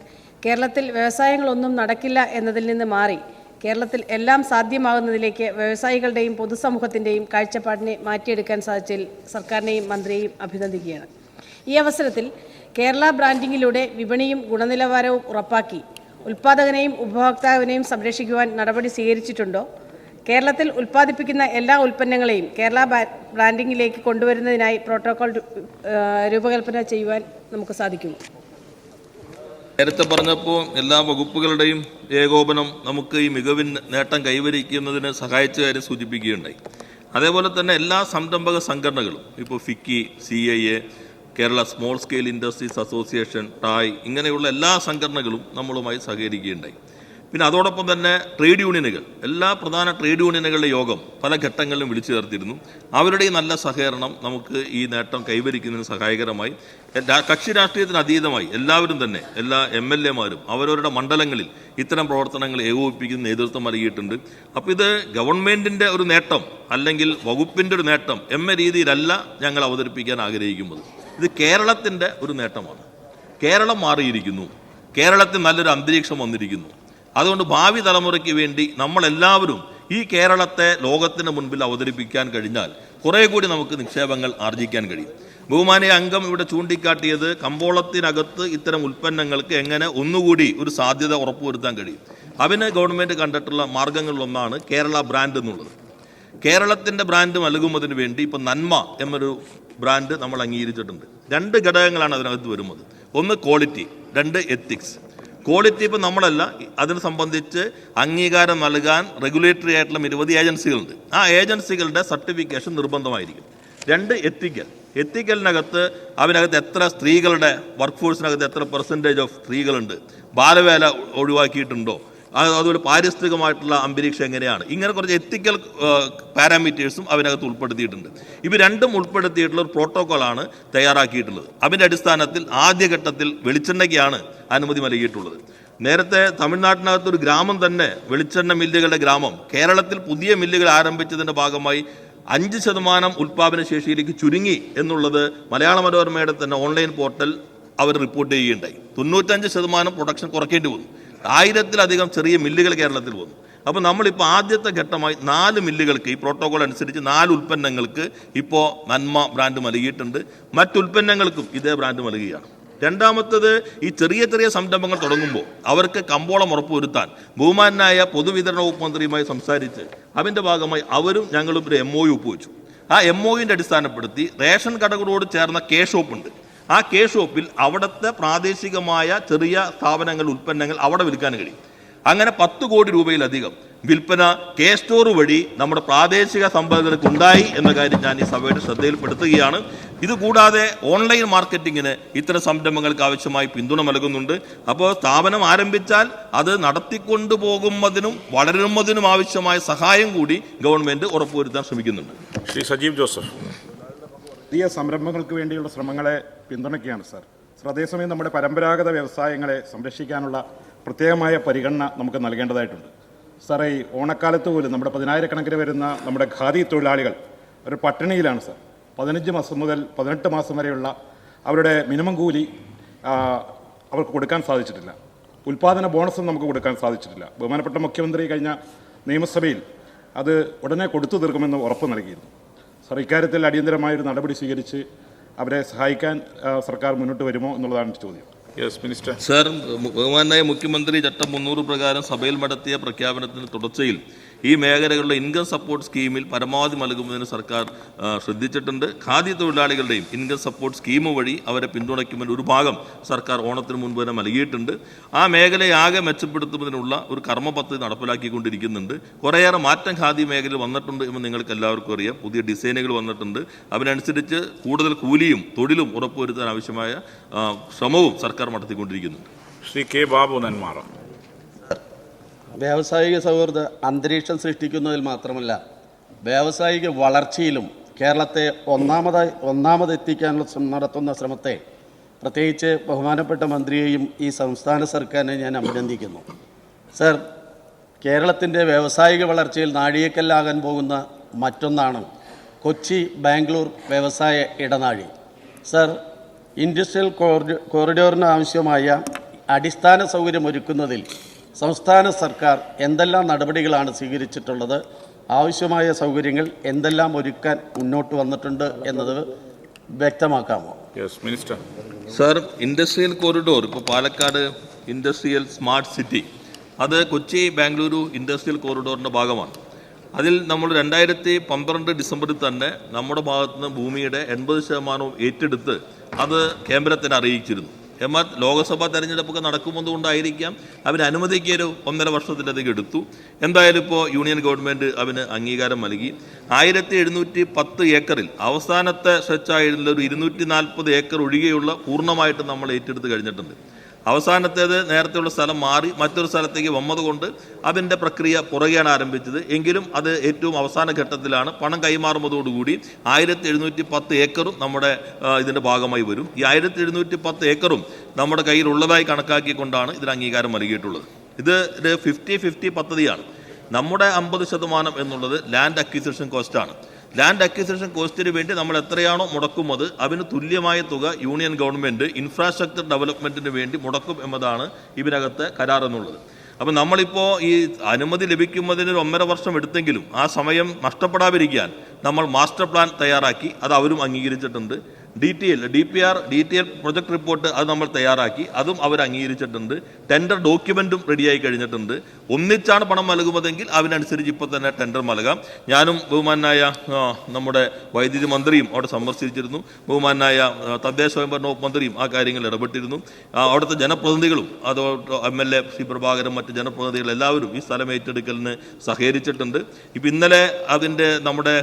കേരളത്തിൽ വ്യവസായങ്ങളൊന്നും നടക്കില്ല എന്നതിൽ നിന്ന് മാറി കേരളത്തിൽ എല്ലാം സാധ്യമാകുന്നതിലേക്ക് വ്യവസായികളുടെയും പൊതുസമൂഹത്തിന്റെയും കാഴ്ചപ്പാടിനെ മാറ്റിയെടുക്കാൻ സാധിച്ചതിൽ സർക്കാരിനെയും മന്ത്രിയെയും അഭിനന്ദിക്കുകയാണ്. ഈ അവസരത്തിൽ കേരള ബ്രാൻഡിങ്ങിലൂടെ വിപണിയും ഗുണനിലവാരവും ഉറപ്പാക്കി ഉൽപ്പാദകനെയും ഉപഭോക്താവിനെയും സംരക്ഷിക്കുവാൻ നടപടി സ്വീകരിച്ചിട്ടുണ്ടോ? കേരളത്തിൽ ഉൽപ്പാദിപ്പിക്കുന്ന എല്ലാ ഉൽപ്പന്നങ്ങളെയും കേരള ബ്രാൻഡിങ്ങിലേക്ക് കൊണ്ടുവരുന്നതിനായി പ്രോട്ടോകോൾ രൂപകൽപ്പന ചെയ്യുവാൻ നമുക്ക് സാധിക്കും നേരത്തെ പറഞ്ഞപ്പോൾ എല്ലാ വകുപ്പുകളുടെയും ഏകോപനം നമുക്ക് ഈ മികവിൻ നേട്ടം കൈവരിക്കുന്നതിന് സഹായിച്ച കാര്യം സൂചിപ്പിക്കുകയുണ്ടായി. അതേപോലെ തന്നെ എല്ലാ സംരംഭക സംഘടനകളും ഇപ്പോൾ FICCI C I A Kerala small scale industries association ടായ് ഇങ്ങനെയുള്ള എല്ലാ സംഘടനകളും നമ്മളുമായി സഹകരിക്കുകയുണ്ടായി. പിന്നെ അതോടൊപ്പം തന്നെ ട്രേഡ് യൂണിയനുകൾ. എല്ലാ പ്രധാന ട്രേഡ് യൂണിയനുകളുടെ യോഗം പല ഘട്ടങ്ങളിലും വിളിച്ചു ചേർത്തിരുന്നു. അവരുടെ ഈ നല്ല സഹകരണം നമുക്ക് ഈ നേട്ടം കൈവരിക്കുന്നതിന് സഹായകരമായി. കക്ഷി രാഷ്ട്രീയത്തിന് അതീതമായി എല്ലാവരും തന്നെ എല്ലാ എം എൽ എമാരും അവരവരുടെ മണ്ഡലങ്ങളിൽ ഇത്തരം പ്രവർത്തനങ്ങൾ ഏകോപിപ്പിക്കുന്ന നേതൃത്വം നൽകിയിട്ടുണ്ട്. അപ്പോൾ ഇത് ഗവൺമെന്റിന്റെ ഒരു നേട്ടം അല്ലെങ്കിൽ വകുപ്പിന്റെ ഒരു നേട്ടം എന്ന രീതിയിലല്ല ഞങ്ങൾ അവതരിപ്പിക്കാൻ ആഗ്രഹിക്കുന്നത്. ഇത് കേരളത്തിന്റെ ഒരു നേട്ടമാണ്. കേരളം മാറിയിരിക്കുന്നു. കേരളത്തിൽ നല്ലൊരു അന്തരീക്ഷം വന്നിരിക്കുന്നു. അതുകൊണ്ട് ഭാവി തലമുറയ്ക്ക് വേണ്ടി നമ്മളെല്ലാവരും ഈ കേരളത്തെ ലോകത്തിന് മുൻപിൽ അവതരിപ്പിക്കാൻ കഴിഞ്ഞാൽ കുറേ കൂടി നമുക്ക് നിക്ഷേപങ്ങൾ ആർജിക്കാൻ കഴിയും. ബഹുമാനിയ അംഗം ഇവിടെ ചൂണ്ടിക്കാട്ടിയത് കമ്പോളത്തിനകത്ത് ഇത്തരം ഉൽപ്പന്നങ്ങൾക്ക് എങ്ങനെ ഒന്നുകൂടി ഒരു സാധ്യത ഉറപ്പുവരുത്താൻ കഴിയും. അതിന് ഗവൺമെന്റ് കണ്ടിട്ടുള്ള മാർഗങ്ങളിലൊന്നാണ് കേരള ബ്രാൻഡ് എന്നുള്ളത്. കേരളത്തിന്റെ ബ്രാൻഡ് നൽകുന്നതിന് വേണ്ടി ഇപ്പം നന്മ എന്നൊരു ബ്രാൻഡ് നമ്മൾ അംഗീകരിച്ചിട്ടുണ്ട്. രണ്ട് ഘടകങ്ങളാണ് അതിനകത്ത് വരുന്നത്. ഒന്ന് ക്വാളിറ്റി രണ്ട് എത്തിക്സ്. ക്വാളിറ്റി ഇപ്പം നമ്മളല്ല. അതിനെ സംബന്ധിച്ച് അംഗീകാരം നൽകാൻ റെഗുലേറ്ററി ആയിട്ടുള്ള നിരവധി ഏജൻസികളുണ്ട് ആ ഏജൻസികളുടെ സർട്ടിഫിക്കേഷൻ നിർബന്ധമായിരിക്കും. രണ്ട് എത്തിക്കൽ എത്തിക്കലിനകത്ത് അതിനകത്ത് എത്ര സ്ത്രീകളുടെ വർക്ക് ഫോഴ്സിനകത്ത് എത്ര പെർസെന്റേജ് ഓഫ് സ്ത്രീകളുണ്ട്? ബാലവേല ഒഴിവാക്കിയിട്ടുണ്ടോ? അതുപോലെ പാരിസ്ഥിതികമായിട്ടുള്ള അന്തരീക്ഷം എങ്ങനെയാണ്? ഇങ്ങനെ കുറച്ച് എത്തിക്കൽ പാരാമീറ്റേഴ്സും അതിനകത്ത് ഉൾപ്പെടുത്തിയിട്ടുണ്ട്. ഇവ രണ്ടും ഉൾപ്പെടുത്തിയിട്ടുള്ള ഒരു പ്രോട്ടോക്കോളാണ് തയ്യാറാക്കിയിട്ടുള്ളത്. അതിന്റെ അടിസ്ഥാനത്തിൽ ആദ്യഘട്ടത്തിൽ വെളിച്ചെണ്ണയ്ക്കാണ് അനുമതി നൽകിയിട്ടുള്ളത്. നേരത്തെ തമിഴ്നാട്ടിനകത്ത് ഒരു ഗ്രാമം തന്നെ വെളിച്ചെണ്ണ മില്ലുകളുടെ ഗ്രാമം. കേരളത്തിൽ പുതിയ മില്ലുകൾ ആരംഭിച്ചതിന്റെ ഭാഗമായി അഞ്ച് ശതമാനം ഉൽപാദന ശേഷിയിലേക്ക് ചുരുങ്ങി എന്നുള്ളത് മലയാള മനോരമയുടെ തന്നെ ഓൺലൈൻ പോർട്ടൽ അവർ റിപ്പോർട്ട് ചെയ്യുകയുണ്ടായി. തൊണ്ണൂറ്റഞ്ച് ശതമാനം പ്രൊഡക്ഷൻ കുറയ്ക്കേണ്ടി വന്നു. ആയിരത്തിലധികം ചെറിയ മില്ലുകൾ കേരളത്തിൽ വന്നു. അപ്പോൾ നമ്മളിപ്പോൾ ആദ്യത്തെ ഘട്ടമായി നാല് മില്ലുകൾക്ക് ഈ പ്രോട്ടോകോൾ അനുസരിച്ച് നാല് ഉൽപ്പന്നങ്ങൾക്ക് ഇപ്പോൾ നന്മ ബ്രാൻഡ് നൽകിയിട്ടുണ്ട്. മറ്റുൽപ്പന്നങ്ങൾക്കും ഇതേ ബ്രാൻഡ് നൽകുകയാണ്. രണ്ടാമത്തത് ഈ ചെറിയ ചെറിയ സംരംഭങ്ങൾ തുടങ്ങുമ്പോൾ അവർക്ക് കമ്പോളം ഉറപ്പുവരുത്താൻ ബഹുമാനായ പൊതുവിതരണ വകുപ്പ് മന്ത്രിയുമായി സംസാരിച്ച് അതിന്റെ ഭാഗമായി അവരും ഞങ്ങളും ഒരു എം ഒ യു ഒപ്പുവെച്ചു. ആ എം ഒയിന്റെ അടിസ്ഥാനപ്പെടുത്തി റേഷൻ കടകളോട് ചേർന്ന കെ ഷോപ്പുണ്ട് ആ കെ ഷോപ്പിൽ അവിടുത്തെ പ്രാദേശികമായ ചെറിയ സ്ഥാപനങ്ങൾ ഉൽപ്പന്നങ്ങൾ അവിടെ വിൽക്കാൻ കഴിയും. അങ്ങനെ പത്ത് കോടി രൂപയിലധികം വിൽപ്പന കെ സ്റ്റോർ വഴി നമ്മുടെ പ്രാദേശിക സമ്പന്നർക്ക് ഉണ്ടായി എന്ന കാര്യം ഞാൻ ഈ സഭയുടെ ശ്രദ്ധയിൽപ്പെടുത്തുകയാണ്. ഇതുകൂടാതെ ഓൺലൈൻ മാർക്കറ്റിങ്ങിന് ഇത്തരം സംരംഭങ്ങൾക്ക് ആവശ്യമായി പിന്തുണ നൽകുന്നുണ്ട്. അപ്പോൾ സ്ഥാപനം ആരംഭിച്ചാൽ അത് നടത്തിക്കൊണ്ടു പോകുന്നതിനും വളരുന്നതിനും ആവശ്യമായ സഹായം കൂടി ഗവൺമെന്റ് ഉറപ്പുവരുത്താൻ ശ്രമിക്കുന്നുണ്ട്. ശ്രീ സജീവ് ജോസഫ്. പുതിയ സംരംഭങ്ങൾക്ക് വേണ്ടിയുള്ള ശ്രമങ്ങളെ പിന്തുണയ്ക്കുകയാണ് സാർ. സർ അതേസമയം നമ്മുടെ പരമ്പരാഗത വ്യവസായങ്ങളെ സംരക്ഷിക്കാനുള്ള പ്രത്യേകമായ പരിഗണന നമുക്ക് നൽകേണ്ടതായിട്ടുണ്ട്. സാർ ഈ ഓണക്കാലത്ത് പോലും നമ്മുടെ പതിനായിരക്കണക്കിന് വരുന്ന നമ്മുടെ ഖാദി തൊഴിലാളികൾ ഒരു പട്ടിണിയിലാണ് സാർ. പതിനഞ്ച് മാസം മുതൽ പതിനെട്ട് മാസം വരെയുള്ള അവരുടെ മിനിമം കൂലി അവർക്ക് കൊടുക്കാൻ സാധിച്ചിട്ടില്ല. ഉൽപ്പാദന ബോണസും നമുക്ക് കൊടുക്കാൻ സാധിച്ചിട്ടില്ല. ബഹുമാനപ്പെട്ട മുഖ്യമന്ത്രി കഴിഞ്ഞ നിയമസഭയിൽ അത് ഉടനെ കൊടുത്തു തീർക്കുമെന്ന് ഉറപ്പ് നൽകിയിരുന്നു. സാർ ഇക്കാര്യത്തിൽ അടിയന്തരമായൊരു നടപടി സ്വീകരിച്ച് അവരെ സഹായിക്കാൻ സർക്കാർ മുന്നോട്ട് വരുമോ എന്നുള്ളതാണ് എന്റെ ചോദ്യം. യെസ് മിനിസ്റ്റർ സർ ബഹുമാനായ മുഖ്യമന്ത്രി ചട്ടം മുന്നൂറ് പ്രകാരം സഭയിൽ നടത്തിയ പ്രഖ്യാപനത്തിന് തുടർച്ചയിൽ ഈ മേഖലകളിലെ ഇൻകം സപ്പോർട്ട് സ്കീമിൽ പരമാവധി നൽകുന്നതിന് സർക്കാർ ശ്രദ്ധിച്ചിട്ടുണ്ട്. ഖാദി തൊഴിലാളികളുടെയും ഇൻകം സപ്പോർട്ട് സ്കീം വഴി അവരെ പിന്തുണയ്ക്കുമെന്ന് ഒരു ഭാഗം സർക്കാർ ഓണത്തിന് മുൻപ് തന്നെ നൽകിയിട്ടുണ്ട്. ആ മേഖലയാകെ മെച്ചപ്പെടുത്തുന്നതിനുള്ള ഒരു കർമ്മ പദ്ധതി നടപ്പിലാക്കിക്കൊണ്ടിരിക്കുന്നുണ്ട്. കുറേയേറെ മാറ്റം ഖാദി മേഖലയിൽ വന്നിട്ടുണ്ട് എന്ന് നിങ്ങൾക്ക് എല്ലാവർക്കും അറിയാം. പുതിയ ഡിസൈനുകൾ വന്നിട്ടുണ്ട്. അതിനനുസരിച്ച് കൂടുതൽ കൂലിയും തൊഴിലും ഉറപ്പുവരുത്താൻ ആവശ്യമായ ശ്രമവും സർക്കാർ നടത്തിക്കൊണ്ടിരിക്കുന്നുണ്ട്. ശ്രീ കെ ബാബു നെന്മാറ. വ്യാവസായിക സൗഹൃദ അന്തരീക്ഷം സൃഷ്ടിക്കുന്നതിൽ മാത്രമല്ല വ്യാവസായിക വളർച്ചയിലും കേരളത്തെ ഒന്നാമതായി ഒന്നാമതെത്തിക്കാനുള്ള നടത്തുന്ന ശ്രമത്തെ പ്രത്യേകിച്ച് ബഹുമാനപ്പെട്ട മന്ത്രിയെയും ഈ സംസ്ഥാന സർക്കാരിനെ ഞാൻ അഭിനന്ദിക്കുന്നു. സർ കേരളത്തിന്റെ വ്യാവസായിക വളർച്ചയിൽ നാഴികക്കല്ലാകാൻ പോകുന്ന മറ്റൊന്നാണ് കൊച്ചി ബാംഗ്ലൂർ വ്യവസായ ഇടനാഴി. സർ ഇൻഡസ്ട്രിയൽ കോറിഡ- കോറിഡോറിന് ആവശ്യമായ അടിസ്ഥാന സൗകര്യം ഒരുക്കുന്നതിൽ സംസ്ഥാന സർക്കാർ എന്തെല്ലാം നടപടികളാണ് സ്വീകരിച്ചിട്ടുള്ളത് ആവശ്യമായ സൗകര്യങ്ങൾ എന്തെല്ലാം ഒരുക്കാൻ മുന്നോട്ട് വന്നിട്ടുണ്ട് എന്നത് വ്യക്തമാക്കാമോ? Yes minister sir industrial corridor ഇപ്പോൾ പാലക്കാട് ഇൻഡസ്ട്രിയൽ സ്മാർട്ട് സിറ്റി അത് കൊച്ചി ബാംഗ്ലൂരു ഇൻഡസ്ട്രിയൽ കോറിഡോറിന്റെ ഭാഗമാണ്. അതിൽ നമ്മൾ രണ്ടായിരത്തി പന്ത്രണ്ട് ഡിസംബറിൽ തന്നെ നമ്മുടെ ഭാഗത്തുനിന്ന് ഭൂമിയുടെ എൺപത് ശതമാനവും ഏറ്റെടുത്ത് അത് കേന്ദ്രത്തിന് അറിയിച്ചിരുന്നു. എന്നാൽ ലോകസഭാ തെരഞ്ഞെടുപ്പൊക്കെ നടക്കുമെന്നുകൊണ്ടായിരിക്കാം അവന് അനുമതിക്ക് ഒരു ഒന്നര വർഷത്തിലധികം എടുത്തു. എന്തായാലും ഇപ്പോൾ യൂണിയൻ ഗവൺമെന്റ് അവന് അംഗീകാരം നൽകി. ആയിരത്തി എഴുന്നൂറ്റി പത്ത് ഏക്കറിൽ അവസാനത്തെ സ്ട്രെച്ചായിരുന്ന ഒരു ഇരുന്നൂറ്റി നാൽപ്പത് ഏക്കർ ഒഴികെയുള്ള പൂർണമായിട്ട് നമ്മൾ ഏറ്റെടുത്ത് കഴിഞ്ഞിട്ടുണ്ട്. അവസാനത്തേത് നേരത്തെയുള്ള സ്ഥലം മാറി മറ്റൊരു സ്ഥലത്തേക്ക് വന്നതുകൊണ്ട് അതിന്റെ പ്രക്രിയ പുറകെയാണ് ആരംഭിച്ചത്. എങ്കിലും അത് ഏറ്റവും അവസാന ഘട്ടത്തിലാണ്. പണം കൈമാറുന്നതോടുകൂടി ആയിരത്തി എഴുന്നൂറ്റി പത്ത് ഏക്കറും നമ്മുടെ ഇതിന്റെ ഭാഗമായി വരും. ഈ ആയിരത്തി എഴുന്നൂറ്റി പത്ത് ഏക്കറും നമ്മുടെ കയ്യിലുള്ളതായി കണക്കാക്കിക്കൊണ്ടാണ് ഇതിന് അംഗീകാരം നൽകിയിട്ടുള്ളത്. ഇത് ഒരു ഫിഫ്റ്റി ഫിഫ്റ്റി പദ്ധതിയാണ്. നമ്മുടെ അമ്പത് ശതമാനം എന്നുള്ളത് ലാൻഡ് അക്വിസിഷൻ കോസ്റ്റാണ് ലാൻഡ് അക്വിസിഷൻ കോസ്റ്റിന് വേണ്ടി നമ്മൾ എത്രയാണോ മുടക്കുന്നത് അതിന് തുല്യമായ തുക യൂണിയൻ ഗവൺമെന്റ് ഇൻഫ്രാസ്ട്രക്ചർ ഡെവലപ്മെന്റിന് വേണ്ടി മുടക്കും എന്നതാണ് ഇതിനകത്തെ കരാർ എന്നുള്ളത്. അപ്പം നമ്മളിപ്പോൾ ഈ അനുമതി ലഭിക്കുന്നതിന് ഒരു ഒന്നര വർഷം എടുത്തെങ്കിലും ആ സമയം നഷ്ടപ്പെടാതിരിക്കാൻ നമ്മൾ മാസ്റ്റർ പ്ലാൻ തയ്യാറാക്കി അത് അവരും അംഗീകരിച്ചിട്ടുണ്ട്. D T L D P R D T L project report അത് നമ്മൾ തയ്യാറാക്കി. അതും അവർ അംഗീകരിച്ചിട്ടുണ്ട്. ടെൻഡർ ഡോക്യുമെന്റും റെഡിയായി കഴിഞ്ഞിട്ടുണ്ട്. ഒന്നിച്ചാണ് പണം നൽകുന്നതെങ്കിൽ അതിനനുസരിച്ച് ഇപ്പോൾ തന്നെ ടെൻഡർ നൽകാം. ഞാനും ബഹുമാനായ നമ്മുടെ വൈദ്യുതി മന്ത്രിയും അവിടെ സന്ദർശിച്ചിരുന്നു. ബഹുമാനായ തദ്ദേശ സ്വയംഭരണ മന്ത്രിയും ആ കാര്യങ്ങളിൽ ഇടപെട്ടിരുന്നു. അവിടുത്തെ ജനപ്രതിനിധികളും അതോ M L A C Prabhakaran മറ്റ് ജനപ്രതിനിധികൾ എല്ലാവരും ഈ സ്ഥലം ഏറ്റെടുക്കലിന് സഹകരിച്ചിട്ടുണ്ട്. ഇപ്പം ഇന്നലെ അതിന്റെ നമ്മുടെ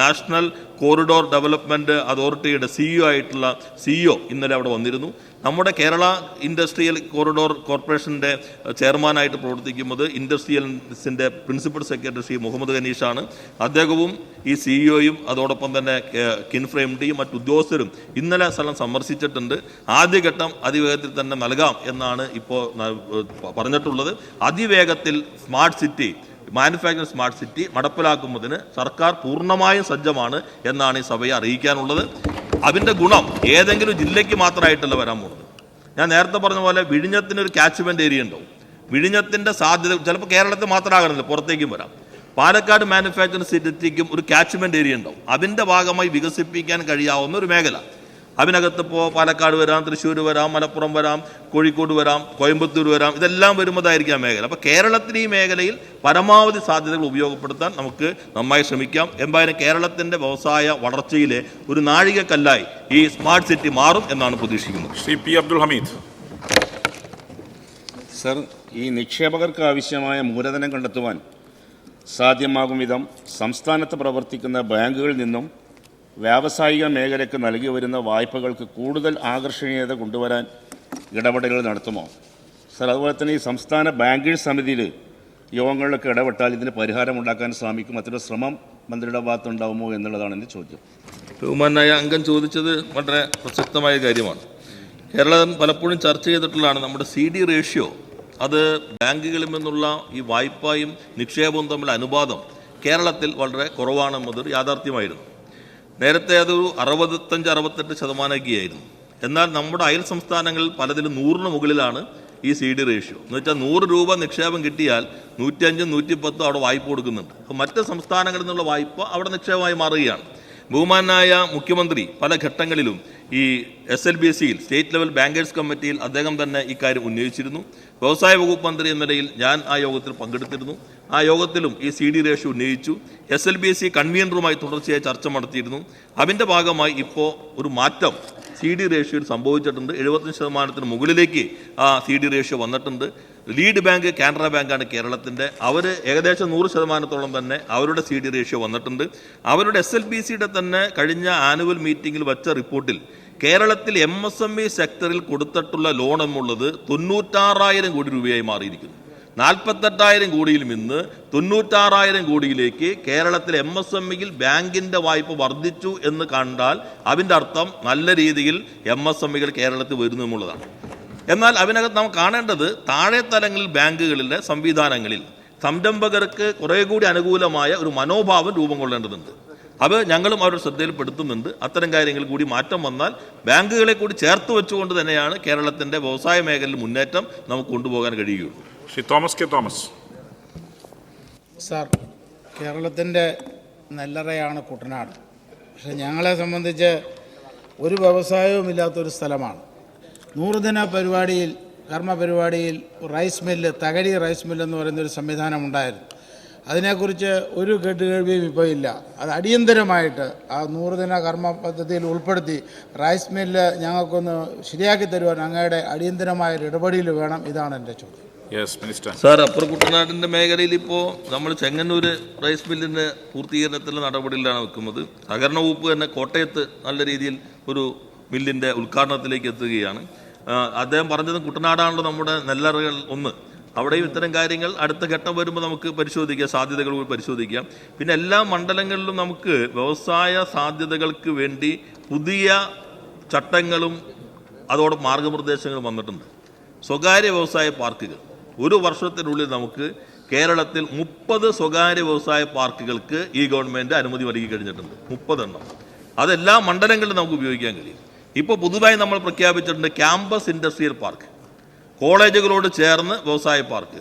നാഷണൽ കോറിഡോർ ഡെവലപ്മെന്റ് അതോറിറ്റിയുടെ സിഇഒ ആയിട്ടുള്ള സിഇഒ ഇന്നലെ അവിടെ വന്നിരുന്നു. നമ്മുടെ കേരള ഇൻഡസ്ട്രിയൽ കോറിഡോർ കോർപ്പറേഷന്റെ ചെയർമാനായിട്ട് പ്രവർത്തിക്കുന്നത് ഇൻഡസ്ട്രിയൽസിന്റെ പ്രിൻസിപ്പൽ സെക്രട്ടറി ശ്രീ മുഹമ്മദ് ഖനീഷാണ് അദ്ദേഹവും ഈ സിഇഒയും അതോടൊപ്പം തന്നെ കിൻഫ്ര എം ഡിയും മറ്റു ഉദ്യോഗസ്ഥരും ഇന്നലെ സ്ഥലം സന്ദർശിച്ചിട്ടുണ്ട്. ആദ്യഘട്ടം അതിവേഗത്തിൽ തന്നെ നൽകാം എന്നാണ് ഇപ്പോൾ പറഞ്ഞിട്ടുള്ളത്. അതിവേഗത്തിൽ smart city manufacturing smart city നടപ്പിലാക്കുന്നതിന് സർക്കാർ പൂർണമായും സജ്ജമാണ് എന്നാണ് ഈ സഭയെ അറിയിക്കാനുള്ളത്. അതിന്റെ ഗുണം ഏതെങ്കിലും ജില്ലയ്ക്ക് മാത്രമായിട്ടല്ല വരാൻ പോകുന്നത്. ഞാൻ നേരത്തെ പറഞ്ഞ പോലെ വിഴിഞ്ഞത്തിന് ഒരു കാച്ച്മെന്റ് ഏരിയ ഉണ്ടാവും. വിഴിഞ്ഞത്തിന്റെ സാധ്യത ചിലപ്പോൾ കേരളത്തിൽ മാത്രമാകണമെന്നില്ല പുറത്തേക്കും വരാം. പാലക്കാട് മാനുഫാക്ചറിംഗ് സിറ്റിക്കും ഒരു കാച്ച്മെന്റ് ഏരിയ ഉണ്ടാവും. അതിന്റെ ഭാഗമായി വികസിപ്പിക്കാൻ കഴിയാവുന്ന ഒരു മേഖല. അതിനകത്ത് ഇപ്പോൾ പാലക്കാട് വരാം തൃശ്ശൂർ വരാം മലപ്പുറം വരാം കോഴിക്കോട് വരാം കോയമ്പത്തൂർ വരാം ഇതെല്ലാം വരുമ്പോഴായിരിക്കാം ആ മേഖല. അപ്പോൾ കേരളത്തിന് ഈ മേഖലയിൽ പരമാവധി സാധ്യതകൾ ഉപയോഗപ്പെടുത്താൻ നമുക്ക് നന്നായി ശ്രമിക്കാം. എന്തായാലും കേരളത്തിന്റെ വ്യവസായ വളർച്ചയിലെ ഒരു നാഴികക്കല്ലായി ഈ സ്മാർട്ട് സിറ്റി മാറും എന്നാണ് പ്രതീക്ഷിക്കുന്നത്. ശ്രീ പി അബ്ദുൽ ഹമീദ്. സർ ഈ നിക്ഷേപകർക്ക് ആവശ്യമായ മൂലധനം കണ്ടെത്തുവാൻ സാധ്യമാകും വിധം സംസ്ഥാനത്ത് പ്രവർത്തിക്കുന്ന ബാങ്കുകളിൽ നിന്നും വ്യാവസായിക മേഖലയ്ക്ക് നൽകി വരുന്ന വായ്പകൾക്ക് കൂടുതൽ ആകർഷണീയത കൊണ്ടുവരാൻ ഇടപെടലുകൾ നടത്തുമോ? സർ അതുപോലെ തന്നെ ഈ സംസ്ഥാന ബാങ്കേഴ്സ് സമിതിയിൽ യോഗങ്ങളിലൊക്കെ ഇടപെട്ടാൽ ഇതിന് പരിഹാരമുണ്ടാക്കാൻ ശ്രമിക്കും അത്തരം ശ്രമം മന്ത്രിയുടെ ഭാഗത്തുണ്ടാവുമോ എന്നുള്ളതാണ് എന്റെ ചോദ്യം. ബഹുമാനായ അംഗം ചോദിച്ചത് വളരെ പ്രസക്തമായ കാര്യമാണ്. കേരളം പലപ്പോഴും ചർച്ച ചെയ്തിട്ടുള്ളതാണ് നമ്മുടെ സി ഡി റേഷ്യോ അത് ബാങ്കുകളിൽ നിന്നുള്ള ഈ വായ്പയും നിക്ഷേപവും തമ്മിലുള്ള അനുപാതം കേരളത്തിൽ വളരെ കുറവാണെന്നതൊരു യാഥാർത്ഥ്യമായിരുന്നു. നേരത്തെ അത് അറുപത്തഞ്ച് അറുപത്തെട്ട് ശതമാനമൊക്കെയായിരുന്നു എന്നാൽ നമ്മുടെ അയൽ സംസ്ഥാനങ്ങളിൽ പലതിലും നൂറിന് മുകളിലാണ് ഈ സി ഡി റേഷ്യോ. എന്ന് വെച്ചാൽ നൂറ് രൂപ നിക്ഷേപം കിട്ടിയാൽ നൂറ്റഞ്ചും നൂറ്റിപ്പത്തും അവിടെ വായ്പ കൊടുക്കുന്നുണ്ട്. അപ്പോൾ മറ്റ് സംസ്ഥാനങ്ങളിൽ നിന്നുള്ള വായ്പ അവിടെ നിക്ഷേപമായി മാറുകയാണ്. ബഹുമാനായ മുഖ്യമന്ത്രി പല ഘട്ടങ്ങളിലും ഈ എസ് എൽ ബി സിയിൽ സ്റ്റേറ്റ് ലെവൽ ബാങ്കേഴ്സ് കമ്മിറ്റിയിൽ അദ്ദേഹം തന്നെ ഇക്കാര്യം ഉന്നയിച്ചിരുന്നു. വ്യവസായ വകുപ്പ് മന്ത്രി എന്ന നിലയിൽ ഞാൻ ആ യോഗത്തിൽ പങ്കെടുത്തിരുന്നു. ആ യോഗത്തിലും ഈ സി ഡി റേഷ്യോ ഉന്നയിച്ചു. S L B S C കൺവീനറുമായി തുടർച്ചയായി ചർച്ച നടത്തിയിരുന്നു. അതിന്റെ ഭാഗമായി ഇപ്പോൾ ഒരു മാറ്റം സി ഡി റേഷ്യോയിൽ സംഭവിച്ചിട്ടുണ്ട്. എഴുപത്തഞ്ച് ശതമാനത്തിന് മുകളിലേക്ക് ആ സി ഡി റേഷ്യോ വന്നിട്ടുണ്ട്. ലീഡ് ബാങ്ക് കാനറ ബാങ്കാണ് കേരളത്തിന്റെ അവർ ഏകദേശം നൂറ് ശതമാനത്തോളം തന്നെ അവരുടെ സി ഡി റേഷ്യോ വന്നിട്ടുണ്ട്. അവരുടെ എസ് എൽ ബി സിയുടെ തന്നെ കഴിഞ്ഞ ആനുവൽ മീറ്റിംഗിൽ വച്ച റിപ്പോർട്ടിൽ കേരളത്തിൽ എം എസ് എം ഇ സെക്ടറിൽ കൊടുത്തിട്ടുള്ള ലോൺ എന്നുള്ളത് തൊണ്ണൂറ്റാറായിരം കോടി രൂപയായി മാറിയിരിക്കുന്നു. നാൽപ്പത്തെട്ടായിരം കോടിയിൽ നിന്ന് തൊണ്ണൂറ്റാറായിരം കോടിയിലേക്ക് കേരളത്തിൽ എം എസ് എം ഇയിൽ ബാങ്കിന്റെ വായ്പ വർദ്ധിച്ചു എന്ന് കണ്ടാൽ അതിന്റെ അർത്ഥം നല്ല രീതിയിൽ എം എസ് എം ഇകൾ കേരളത്തിൽ വരുന്നു എന്നുള്ളതാണ്. എന്നാൽ അതിനകത്ത് നാം കാണേണ്ടത് താഴെ തലങ്ങളിൽ ബാങ്കുകളിലെ സംവിധാനങ്ങളിൽ സംരംഭകർക്ക് കുറേ കൂടി അനുകൂലമായ ഒരു മനോഭാവം രൂപം കൊള്ളേണ്ടതുണ്ട്. അത് ഞങ്ങളും അവരുടെ ശ്രദ്ധയിൽപ്പെടുത്തുന്നുണ്ട്. അത്തരം കാര്യങ്ങൾ കൂടി മാറ്റം വന്നാൽ ബാങ്കുകളെ കൂടി ചേർത്ത് വെച്ചുകൊണ്ട് തന്നെയാണ് കേരളത്തിന്റെ വ്യവസായ മേഖലയിൽ മുന്നേറ്റം നമുക്ക് കൊണ്ടുപോകാൻ കഴിയുകയുള്ളൂ ശ്രീ തോമസ് കെ തോമസ്. സാർ കേരളത്തിന്റെ നെല്ലറയാണ് കുട്ടനാട്. പക്ഷെ ഞങ്ങളെ സംബന്ധിച്ച് ഒരു വ്യവസായവും ഇല്ലാത്തൊരു സ്ഥലമാണ്. നൂറുദിന പരിപാടിയിൽ കർമ്മ പരിപാടിയിൽ rice mill Thakazhi rice mill എന്ന് പറയുന്ന ഒരു സംവിധാനം ഉണ്ടായിരുന്നു. അതിനെക്കുറിച്ച് ഒരു കേട്ടുകേൾവിയും ഇപ്പോൾ ഇല്ല. അത് അടിയന്തരമായിട്ട് ആ നൂറുദിന കർമ്മ പദ്ധതിയിൽ ഉൾപ്പെടുത്തി റൈസ് മില്ല് ഞങ്ങൾക്കൊന്ന് ശരിയാക്കി തരുവാൻ അങ്ങയുടെ അടിയന്തരമായ ഒരു ഇടപെടൽ വേണം. ഇതാണ് എന്റെ ചോദ്യം. യെസ് മിനിസ്റ്റർ സാർ അപ്പുറം കുട്ടനാടിന്റെ മേഖലയിൽ ഇപ്പോൾ നമ്മൾ ചെങ്ങന്നൂർ റൈസ് മില്ലിന്റെ പൂർത്തീകരണത്തിലുള്ള നടപടിയിലാണ് വെക്കുന്നത്. സഹകരണ വകുപ്പ് തന്നെ കോട്ടയത്ത് നല്ല രീതിയിൽ ഒരു മില്ലിന്റെ ഉദ്ഘാടനത്തിലേക്ക് എത്തുകയാണ്. അദ്ദേഹം പറഞ്ഞത് കുട്ടനാടാണല്ലോ നമ്മുടെ നെല്ലറകൾ ഒന്ന്. അവിടെയും ഇത്തരം കാര്യങ്ങൾ അടുത്ത ഘട്ടം വരുമ്പോൾ നമുക്ക് പരിശോധിക്കാം സാധ്യതകൾ പരിശോധിക്കാം. പിന്നെ എല്ലാ മണ്ഡലങ്ങളിലും നമുക്ക് വ്യവസായ സാധ്യതകൾക്ക് വേണ്ടി പുതിയ ചട്ടങ്ങളും അതോടെ മാർഗനിർദ്ദേശങ്ങളും വന്നിട്ടുണ്ട്. സ്വകാര്യ വ്യവസായ പാർക്കുകൾ. ഒരു വർഷത്തിനുള്ളിൽ നമുക്ക് കേരളത്തിൽ മുപ്പത് സ്വകാര്യ വ്യവസായ പാർക്കുകൾക്ക് ഈ ഗവൺമെന്റ് അനുമതി നൽകി കഴിഞ്ഞിട്ടുണ്ട്. മുപ്പതെണ്ണം. അതെല്ലാ മണ്ഡലങ്ങളിലും നമുക്ക് ഉപയോഗിക്കാൻ കഴിയും. ഇപ്പോൾ പുതുതായി നമ്മൾ പ്രഖ്യാപിച്ചിട്ടുണ്ട് ക്യാമ്പസ് ഇൻഡസ്ട്രിയൽ പാർക്ക്. കോളേജുകളോട് ചേർന്ന് വ്യവസായ പാർക്ക്.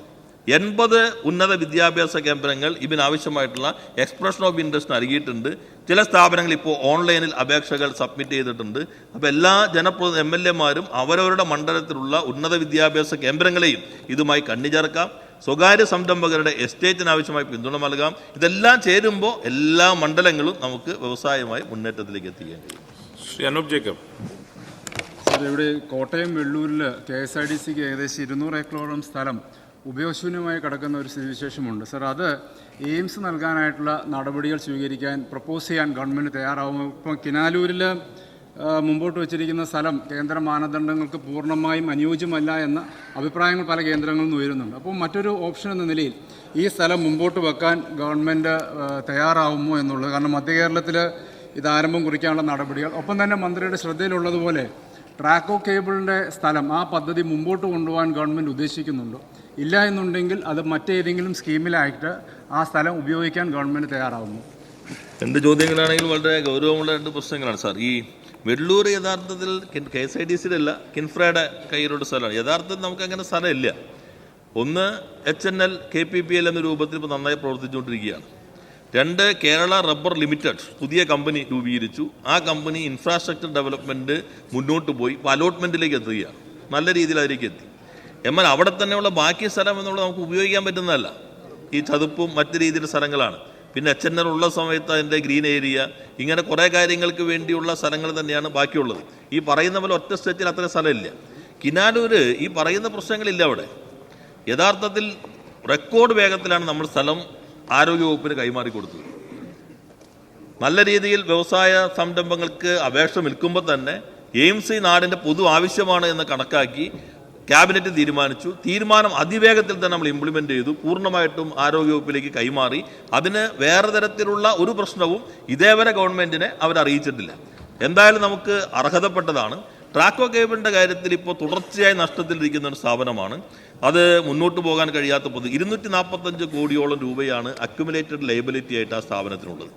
എൺപത് ഉന്നത വിദ്യാഭ്യാസ കേന്ദ്രങ്ങൾ ഇതിനാവശ്യമായിട്ടുള്ള എക്സ്പ്രഷൻ ഓഫ് ഇൻട്രസ്റ്റ് നൽകിയിട്ടുണ്ട്. ചില സ്ഥാപനങ്ങൾ ഇപ്പോൾ ഓൺലൈനിൽ അപേക്ഷകൾ സബ്മിറ്റ് ചെയ്തിട്ടുണ്ട്. അപ്പോൾ എല്ലാ ജനപ്രതി എം എൽ എമാരും അവരവരുടെ മണ്ഡലത്തിലുള്ള ഉന്നത വിദ്യാഭ്യാസ കേന്ദ്രങ്ങളെയും ഇതുമായി കണ്ണിചേർക്കാം. സ്വകാര്യ സംരംഭകരുടെ എസ്റ്റേറ്റിന് ആവശ്യമായി പിന്തുണ നൽകാം. ഇതെല്ലാം ചേരുമ്പോൾ എല്ലാ മണ്ഡലങ്ങളും നമുക്ക് വ്യവസായമായി മുന്നേറ്റത്തിലേക്ക് എത്തിക്കാൻ കഴിയും ശ്രീ അനൂപ് ജേക്കബ്. ഇവിടെ കോട്ടയം വെള്ളൂരിൽ കെ എസ് ആർ ടി സിക്ക് ഏകദേശം ഇരുന്നൂറ് ഏക്കറോളം സ്ഥലം ഉപയോഗശൂന്യമായി കിടക്കുന്ന ഒരു സ്ഥിതിവിശേഷമുണ്ട്. സാർ അത് എയിംസ് നൽകാനായിട്ടുള്ള നടപടികൾ സ്വീകരിക്കാൻ പ്രപ്പോസ് ചെയ്യാൻ ഗവൺമെന്റ് തയ്യാറാവുമോ? ഇപ്പം കിനാലൂരിൽ മുമ്പോട്ട് വച്ചിരിക്കുന്ന സ്ഥലം കേന്ദ്ര മാനദണ്ഡങ്ങൾക്ക് പൂർണമായും അനുയോജ്യമല്ല എന്ന അഭിപ്രായങ്ങൾ പല കേന്ദ്രങ്ങളിൽ നിന്ന് ഉയരുന്നുണ്ട്. അപ്പോൾ മറ്റൊരു ഓപ്ഷൻ എന്ന നിലയിൽ ഈ സ്ഥലം മുമ്പോട്ട് വെക്കാൻ ഗവൺമെന്റ് തയ്യാറാവുമോ എന്നുള്ളത്? കാരണം മധ്യ കേരളത്തിൽ ഇത് ആരംഭം കുറിക്കാനുള്ള നടപടികൾ. ഒപ്പം തന്നെ മന്ത്രിയുടെ ശ്രദ്ധയിലുള്ളതുപോലെ ട്രാക്കോ കേബിളിന്റെ സ്ഥലം ആ പദ്ധതി മുമ്പോട്ട് കൊണ്ടുപോകാൻ ഗവൺമെന്റ് ഉദ്ദേശിക്കുന്നുണ്ടോ. ഇല്ല എന്നുണ്ടെങ്കിൽ അത് മറ്റേതെങ്കിലും സ്കീമിലായിട്ട് ആ സ്ഥലം ഉപയോഗിക്കാൻ ഗവൺമെന്റ് തയ്യാറാവുന്നു. രണ്ട് ചോദ്യങ്ങളാണെങ്കിൽ വളരെ ഗൗരവമുള്ള രണ്ട് പ്രശ്നങ്ങളാണ് സാർ. ഈ വെള്ളൂർ യഥാർത്ഥത്തിൽ കെ എസ് ഐ ഡി സിയിലല്ല കിൻഫ്രയുടെ കയ്യിലുള്ള സ്ഥലമാണ്. യഥാർത്ഥത്തിൽ നമുക്കങ്ങനെ സ്ഥലമില്ല. ഒന്ന് H N L K P P L എന്ന രൂപത്തിൽ ഇപ്പോൾ നന്നായി പ്രവർത്തിച്ചുകൊണ്ടിരിക്കുകയാണ്. രണ്ട് കേരള റബ്ബർ ലിമിറ്റഡ് പുതിയ കമ്പനി രൂപീകരിച്ചു. ആ കമ്പനി ഇൻഫ്രാസ്ട്രക്ചർ ഡെവലപ്മെന്റ് മുന്നോട്ട് പോയി ഇപ്പോൾ അലോട്ട്മെന്റിലേക്ക് എത്തുകയാണ്. നല്ല രീതിയിൽ അതിലേക്ക് എത്തി. എന്നാൽ അവിടെ തന്നെയുള്ള ബാക്കി സ്ഥലം എന്നുള്ളത് നമുക്ക് ഉപയോഗിക്കാൻ പറ്റുന്നതല്ല. ഈ ചതുപ്പും മറ്റു രീതിയിലുള്ള സ്ഥലങ്ങളാണ്. പിന്നെ എച്ച് ഉള്ള സമയത്ത് അതിന്റെ ഗ്രീൻ ഏരിയ ഇങ്ങനെ കുറേ കാര്യങ്ങൾക്ക് വേണ്ടിയുള്ള സ്ഥലങ്ങൾ തന്നെയാണ് ബാക്കിയുള്ളത്. ഈ പറയുന്ന പോലെ ഒറ്റ സ്റ്റേറ്റിൽ അത്ര സ്ഥലമില്ല. കിനാലൂർ ഈ പറയുന്ന പ്രശ്നങ്ങളില്ല അവിടെ. യഥാർത്ഥത്തിൽ റെക്കോർഡ് വേഗത്തിലാണ് നമ്മൾ സ്ഥലം ആരോഗ്യവകുപ്പിന് കൈമാറി കൊടുത്തത് നല്ല രീതിയിൽ വ്യവസായ സംരംഭങ്ങൾക്ക് അപേക്ഷ നിൽക്കുമ്പോൾ തന്നെ എയിംസ് നാടിന്റെ പൊതു ആവശ്യമാണ് എന്ന് കണക്കാക്കി ക്യാബിനറ്റ് തീരുമാനിച്ചു. തീരുമാനം അതിവേഗത്തിൽ തന്നെ നമ്മൾ ഇംപ്ലിമെന്റ് ചെയ്തു. പൂർണമായിട്ടും ആരോഗ്യവകുപ്പിലേക്ക് കൈമാറി. അതിന് വേറെ തരത്തിലുള്ള ഒരു പ്രശ്നവും ഇതേവരെ ഗവൺമെന്റിനെ അവരറിയിച്ചിട്ടില്ല എന്തായാലും നമുക്ക് അർഹതപ്പെട്ടതാണ്. ട്രാക്കോ കേബിളിന്റെ കാര്യത്തിൽ ഇപ്പോൾ തുടർച്ചയായി നഷ്ടത്തിലിരിക്കുന്ന ഒരു സ്ഥാപനമാണ്. അത് മുന്നോട്ട് പോകാൻ കഴിയാത്ത പൊതു ഇരുന്നൂറ്റി നാൽപ്പത്തഞ്ച് കോടിയോളം രൂപയാണ് അക്യുമുലേറ്റഡ് ലയബിലിറ്റി ആയിട്ട് ആ സ്ഥാപനത്തിനുള്ളത്.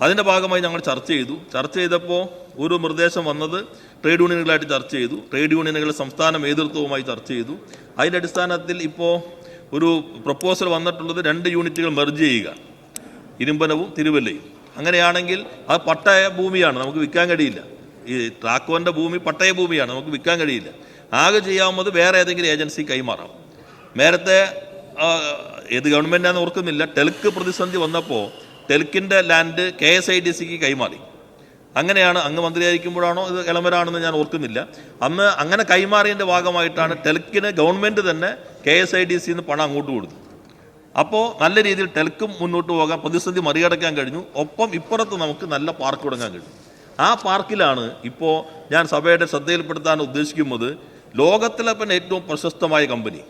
അതിന്റെ ഭാഗമായി ഞങ്ങൾ ചർച്ച ചെയ്തു. ചർച്ച ചെയ്തപ്പോൾ ഒരു നിർദ്ദേശം വന്നത് ട്രേഡ് യൂണിയനുകളായിട്ട് ചർച്ച ചെയ്തു. ട്രേഡ് യൂണിയനുകൾ സംസ്ഥാന നേതൃത്വവുമായി ചർച്ച ചെയ്തു. അതിന്റെ അടിസ്ഥാനത്തിൽ ഇപ്പോൾ ഒരു പ്രപ്പോസൽ വന്നിട്ടുള്ളത് രണ്ട് യൂണിറ്റുകൾ മെർജ് ചെയ്യുക. ഇരുമ്പനവും തിരുവല്ലയും. അങ്ങനെയാണെങ്കിൽ അത് പട്ടയ ഭൂമിയാണ്. നമുക്ക് വിൽക്കാൻ കഴിയില്ല. ഈ ട്രാക്കോന്റെ ഭൂമി പട്ടയ ഭൂമിയാണ്. നമുക്ക് വിൽക്കാൻ കഴിയില്ല. ആകെ ചെയ്യാവുന്നത് വേറെ ഏതെങ്കിലും ഏജൻസി കൈമാറാം. നേരത്തെ ഏത് ഗവൺമെന്റാന്ന് ഓർക്കുന്നില്ല. ടെൽക്ക് പ്രതിസന്ധി വന്നപ്പോൾ ടെൽക്കിന്റെ land K S I D സിക്ക് കൈമാറി. അങ്ങനെയാണ് അങ്ങ് മന്ത്രിയായിരിക്കുമ്പോഴാണോ ഇത് ഇളമരാണെന്ന് ഞാൻ ഓർക്കുന്നില്ല. അന്ന് അങ്ങനെ കൈമാറിയതിന്റെ ഭാഗമായിട്ടാണ് ടെൽക്കിന് ഗവൺമെന്റ് തന്നെ കെ എസ് ഐ ഡി സിന്ന് പണം അങ്ങോട്ട് കൊടുത്തു അപ്പോൾ നല്ല രീതിയിൽ ടെൽക്കും മുന്നോട്ട് പോകാൻ പ്രതിസന്ധി മറികടക്കാൻ കഴിഞ്ഞു. ഒപ്പം ഇപ്പുറത്ത് നമുക്ക് നല്ല പാർക്ക് തുടങ്ങാൻ കഴിഞ്ഞു. ആ പാർക്കിലാണ് ഇപ്പോൾ ഞാൻ സഭയുടെ ശ്രദ്ധയിൽപ്പെടുത്താൻ ഉദ്ദേശിക്കുന്നത് ലോകത്തിലെ തന്നെ ഏറ്റവും പ്രശസ്തമായ കമ്പനി.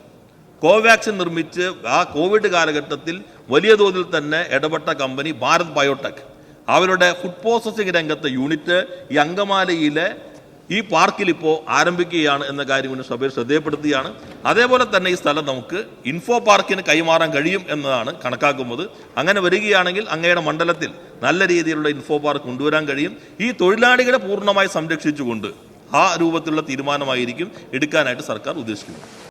കോവാക്സിൻ നിർമ്മിച്ച് ആ കോവിഡ് കാലഘട്ടത്തിൽ വലിയ തോതിൽ തന്നെ ഇടപെട്ട കമ്പനി ഭാരത് ബയോടെക്. അവരുടെ ഫുഡ് പ്രോസസ്സിംഗ് രംഗത്തെ യൂണിറ്റ് ഈ അങ്കമാലിയിലെ ഈ പാർക്കിൽ ഇപ്പോൾ ആരംഭിക്കുകയാണ് എന്ന കാര്യം ഇന്ന് സഭയിൽ ശ്രദ്ധയപ്പെടുത്തുകയാണ്. അതേപോലെ തന്നെ ഈ സ്ഥലം നമുക്ക് ഇൻഫോ പാർക്കിന് കൈമാറാൻ കഴിയും എന്നതാണ് കണക്കാക്കുന്നത്. അങ്ങനെ വരികയാണെങ്കിൽ അങ്ങയുടെ മണ്ഡലത്തിൽ നല്ല രീതിയിലുള്ള ഇൻഫോ പാർക്ക് കൊണ്ടുവരാൻ കഴിയും. ഈ തൊഴിലാളികളെ പൂർണമായി സംരക്ഷിച്ചുകൊണ്ട് ആ രൂപത്തിലുള്ള തീരുമാനമായിരിക്കും എടുക്കാനായിട്ട് സർക്കാർ ഉദ്ദേശിക്കുന്നത്.